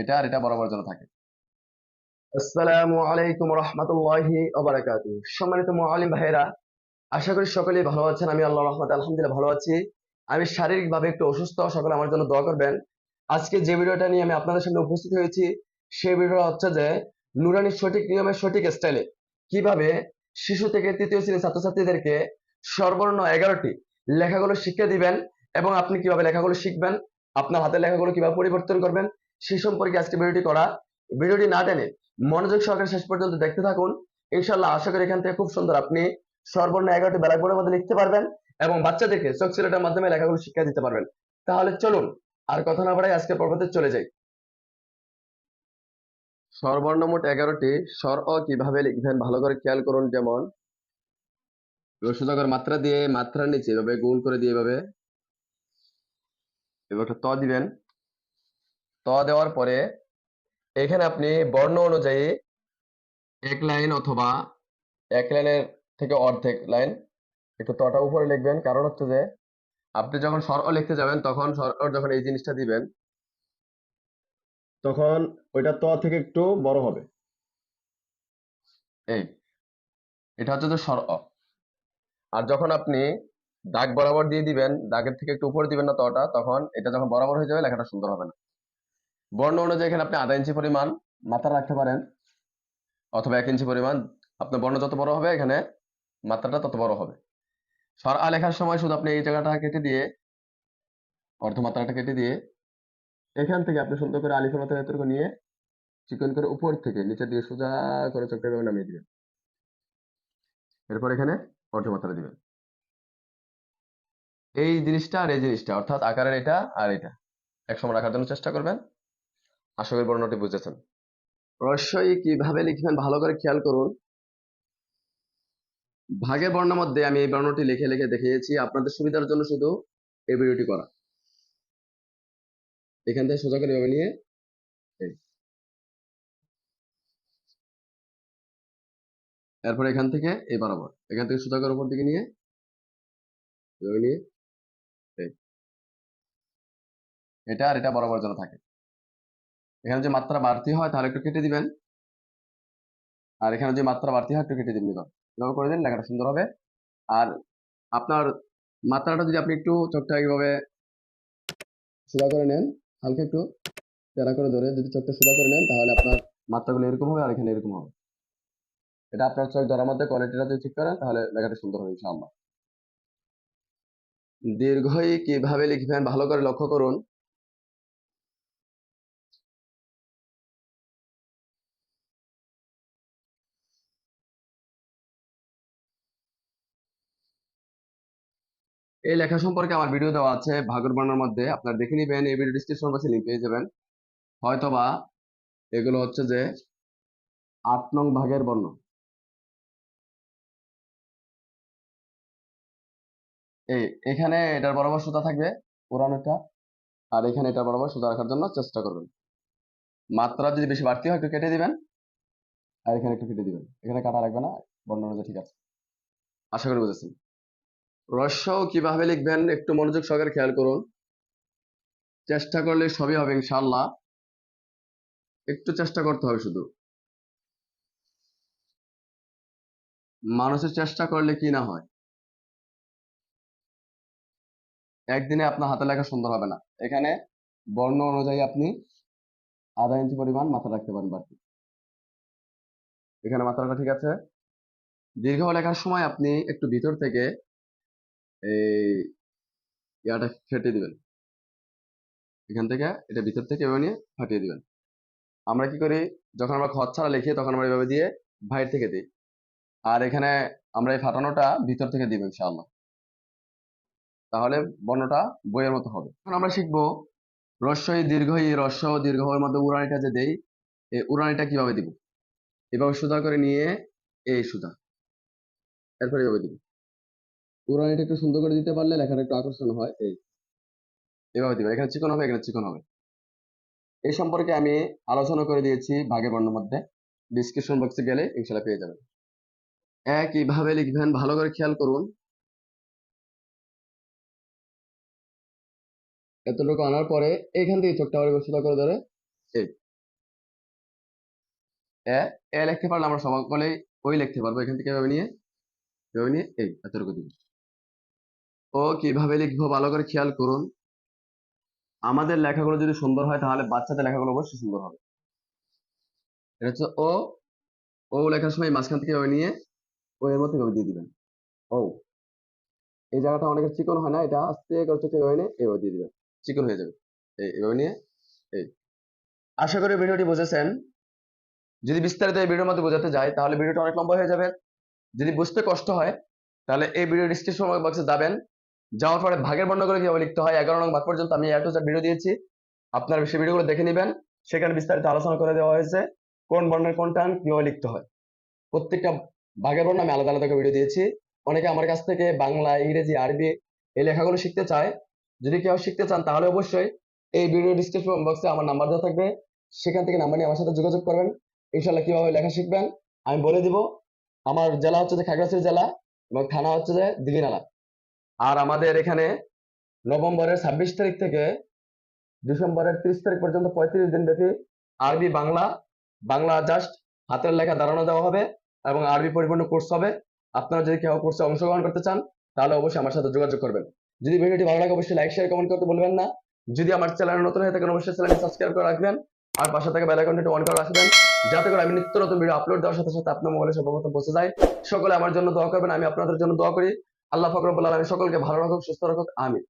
এটা আর এটা বরাবর যেন থাকে। আসসালামু আলাইকুম রহমতুল্লাহি ওবারাকাতু। সম্মানিত মুআলিম ভাইরা আশা করি সকলেই ভালো আছেন। আমি আল্লাহ রহমত আলহামদুলিল্লাহ ভালো আছি। আমি শারীরিকভাবে একটু অসুস্থ, সকলে আমার জন্য দোয়া করবেন। আজকে যে ভিডিওটা নিয়ে আমি আপনাদের সামনে উপস্থিত হয়েছি, সেই ভিডিওটা হচ্ছে যে নুরানির সঠিক নিয়মে সঠিক স্টাইলে কীভাবে শিশু থেকে তৃতীয় শ্রেণির ছাত্রছাত্রীদেরকে সর্বর্ণ এগারোটি লেখাগুলো শিক্ষা দিবেন এবং আপনি কীভাবে লেখাগুলো শিখবেন, আপনার হাতের লেখাগুলো কীভাবে পরিবর্তন করবেন সেই সম্পর্কে আজকে ভিডিওটি করা। ভিডিওটি না টেনে মনোযোগ সহকারে শেষ পর্যন্ত দেখতে থাকুন। ইনশাল্লাহ আশা করি এখান থেকে খুব সুন্দর আপনি সর্বর্ণ এগারোটি বেলায় বোর্ডের মধ্যে লিখতে পারবেন এবং বাচ্চাদেরকে চোখ মাধ্যমে লেখাগুলো শিক্ষা দিতে পারবেন। তাহলে চলুন আর কথা না বাড়াই আজকের পর্বতে চলে যাই। সর্বর্ণ মোট এগারোটি স্বর অ কীভাবে লিখবেন ভালো করে খেয়াল করুন যেমন, রসুদাগর মাত্রা দিয়ে মাত্রার নিচে এভাবে গোল করে দিয়ে এভাবে এবার একটা ত দিবেন। ত দেওয়ার পরে এখানে আপনি বর্ণ অনুযায়ী এক লাইন অথবা এক লাইনের থেকে অর্ধেক লাইন একটু তটা উপরে লিখবেন। কারণ হচ্ছে যে আপনি যখন স্বর লিখতে যাবেন, তখন স্বর যখন এই জিনিসটা দিবেন, তখন ওইটা ত থেকে একটু বড় হবে। এই, এটা হচ্ছে যে স্বর আর যখন আপনি দাগ বরাবর দিয়ে দিবেন, দাগের থেকে একটু উপরে দিবেন না তটা তখন এটা যখন বরাবর হয়ে যাবে, লেখাটা সুন্দর হবে না। বর্ণ অনুযায়ী এখানে আপনি আধা ইঞ্চি পরিমাণ মাত্রা রাখতে পারেন, অথবা এক ইঞ্চি পরিমাণ। আপনার বর্ণ যত বড় হবে, এখানে মাত্রাটা তত বড় হবে। স্বর আ লেখার সময় শুধু আপনি এই জায়গাটা কেটে দিয়ে, অর্ধমাত্রাটা কেটে দিয়ে, এখান থেকে আপনি সুন্দর করে আলিফের মতো এতটুকু নিয়ে, চিকন করে উপর থেকে নিচে দিয়ে সোজা করে চোখটা এভাবে নামিয়ে দিবেন। এরপর এখানে অর্ধমাত্রা দিবেন। এই জিনিসটা আর এই জিনিসটা, অর্থাৎ আকারের এটা আর এটা। একসময় রাখার জন্য চেষ্টা করবেন। করি বর্ণটি বুঝেছেন। রস্যই কীভাবে লিখবেন ভালো করে খেয়াল করুন। ভাগের বর্ণের মধ্যে আমি এই বর্ণটি লিখে লিখে দেখিয়েছি। আপনাদের সুবিধার জন্য শুধু এই ভিডিওটি করা। এখান থেকে সোজা করে নিয়ে এরপর এখান থেকে এই বরাবর। এখান থেকে সোজা করে উপর দিকে নিয়ে এটা আর এটা বরাবর যেন থাকে। এখানে যে মাত্রা বাড়তি হয়, তাহলে একটু কেটে দিবেন। আর এখানে যে মাত্রা বাড়তি হয়, একটু কেটে দিবেন এভাবে করে দিন, লেখাটা সুন্দর হবে। আর আপনার মাত্রাটা যদি আপনি একটু চোখটা এইভাবে সোজা করে নেন, হালকা একটু তেরা করে ধরে যদি চোখটা সোজা করে নেন, তাহলে আপনার মাত্রাগুলো এরকম হবে আর এখানে এরকম হবে। এটা আপনার চোখ ধরার মধ্যে কোয়ালিটিটা যদি ঠিক করেন, তাহলে লেখাটা সুন্দর হবে ইনশাআল্লাহ। দীর্ঘই কীভাবে লিখবেন, ভালো করে লক্ষ্য করুন। এই লেখা সম্পর্কে আমার ভিডিও দেওয়া আছে, ভাগর বর্ণের মধ্যে। আপনারা দেখে নেবেন, এই ভিডিও ডিসক্রিপশন বক্সে লিংক পেয়ে যাবেন। হয়তোবা এগুলো হচ্ছে যে আট নং ভাগের বর্ণ। এই, এখানে এটার বরাবর সুতা থাকবে পুরানোটা আর এখানে এটা বরাবর সুতা রাখার জন্য চেষ্টা করবেন। মাত্রা যদি বেশি বাড়তি হয়, একটু কেটে দিবেন, আর এখানে একটু কেটে দিবেন। এখানে কাটা রাখবে না, বর্ণ অনুযায়ী ঠিক আছে। আশা করি বুঝেছেন। রস্যও কীভাবে লিখবেন একটু মনোযোগ সহকারে খেয়াল করুন। চেষ্টা করলে সবই হবে ইনশাল্লাহ একটু চেষ্টা করতে হবে শুধু। মানুষের চেষ্টা করলে কি না হয়? একদিনে আপনার হাতে লেখা সুন্দর হবে না। এখানে বর্ণ অনুযায়ী আপনি আধা ইঞ্চি পরিমাণ মাথা রাখতে পারেন বাড়তি। এখানে মাথা রাখা ঠিক আছে। দীর্ঘ লেখার সময় আপনি একটু ভিতর থেকে এই ইয়াটা ফেটে দিবেন। এখান থেকে এটা ভিতর থেকে এভাবে নিয়ে ফাটিয়ে দিবেন। আমরা কি করি? যখন আমরা খত ছাড়া লিখি, তখন আমরা এভাবে দিয়ে থেকে দিই। আর এখানে আমরা এই ফাটানোটা ভিতর থেকে দিব তাহলে বর্ণটা বইয়ের মতো হবে। এখন আমরা শিখব রস্যই দীর্ঘই রস্য ও দীর্ঘ মধ্যে উড়ানিটা যে দেই, এই উড়ানিটা কীভাবে দিব? এভাবে সুদা করে নিয়ে এই সুদা এরপর এভাবে দিব। উড়ানিটা একটু সুন্দর করে দিতে পারলে লেখাটা একটু আকর্ষণ হয়, এই। এভাবে দিবে, এখানে চিকন হবে, এখানে চিকন হবে। এই সম্পর্কে আমি আলোচনা করে দিয়েছি ভাগে বর্ণের মধ্যে। ডিসক্রিপশন বক্সে গেলে ইনশাল্লাহ পেয়ে যাবেন। একইভাবে লিখবেন, ভালো করে খেয়াল করুন। এতটুকু আনার পরে এখান থেকে চোখটা আবার সোজা করে ধরে, এই। এ লিখতে পারলে আমরা সকলেই ওই লিখতে পারব, এখান থেকে এভাবে নিয়ে এভাবে নিয়ে, এই, এতটুকু দিব ও কীভাবে লিখব ভালো করে খেয়াল করুন। আমাদের লেখাগুলো যদি সুন্দর হয় তাহলে বাচ্চাদের লেখাগুলো অবশ্যই সুন্দর হবে। এটা হচ্ছে ও ও লেখার সময় মাঝখান থেকে এভাবে নিয়ে ও এর মধ্যে দিয়ে দিবেন। ও, এই জায়গাটা অনেকের চিকন হয় না, এটা আস্তে করে চোখে এভাবে নিয়ে এভাবে দিয়ে দিবেন। চিকন হয়ে যাবে। এই, এভাবে নিয়ে, এই। আশা করি ভিডিওটি বুঝেছেন। যদি বিস্তারিত এই ভিডিওর মধ্যে বোঝাতে যাই, তাহলে ভিডিওটা অনেক লম্বা হয়ে যাবে। যদি বুঝতে কষ্ট হয়, তাহলে এই ভিডিও ডিসক্রিপশন বক্সে যাবেন। যাওয়ার পরে ভাগের বর্ণ করে কীভাবে লিখতে হয়? এগারো নং ভাগ পর্যন্ত আমি এত ভিডিও দিয়েছি। আপনার সেই ভিডিওগুলো দেখে নেবেন। সেখানে বিস্তারিত আলোচনা করে দেওয়া হয়েছে। কোন বর্ণের কোন টান কীভাবে লিখতে হয়? প্রত্যেকটা ভাগের বর্ণ আমি আলাদা আলাদা ভিডিও দিয়েছি। অনেকে আমার কাছ থেকে বাংলা, ইংরেজি, আরবি এই লেখাগুলো শিখতে চায়। যদি কেউ শিখতে চান তাহলে অবশ্যই এই ভিডিও ডিসক্রিপশন বক্সে আমার নাম্বার দেওয়া থাকবে। সেখান থেকে নাম্বার নিয়ে আমার সাথে যোগাযোগ করবেন। ইনশাল্লাহ কীভাবে লেখা শিখবেন আমি বলে দিব। আমার জেলা হচ্ছে যে খাগড়াছড়ি জেলা এবং থানা হচ্ছে যে দিঘিনালা আর আমাদের এখানে নভেম্বরের ছাব্বিশ তারিখ থেকে ডিসেম্বরের ত্রিশ তারিখ পর্যন্ত পঁয়ত্রিশ দিন ব্যাপী আরবি বাংলা বাংলা জাস্ট হাতের লেখা ধারণা দেওয়া হবে এবং আরবি পরিপূর্ণ কোর্স হবে। আপনারা যদি কেউ কোর্সে অংশগ্রহণ করতে চান, তাহলে অবশ্যই আমার সাথে যোগাযোগ করবেন। যদি ভিডিওটি ভালো লাগে, অবশ্যই লাইক শেয়ার কমেন্ট করতে বলবেন না। যদি আমার চ্যানেল নতুন হয়ে থাকেন, অবশ্যই চ্যানেলটি সাবস্ক্রাইব করে রাখবেন। আর পাশে থেকে বেল আইকনটি অন করে রাখবেন, যাতে করে আমি নিত্য নতুন ভিডিও আপলোড দেওয়ার সাথে সাথে আপনার মোবাইলে সর্বপ্রথম পৌঁছে যায়। সকলে আমার জন্য দোয়া করবেন, আমি আপনাদের জন্য দোয়া করি। আল্লাহ ফকরবুল্লাহ আমি সকলকে ভালো রাখুক সুস্থ রাখুক আমি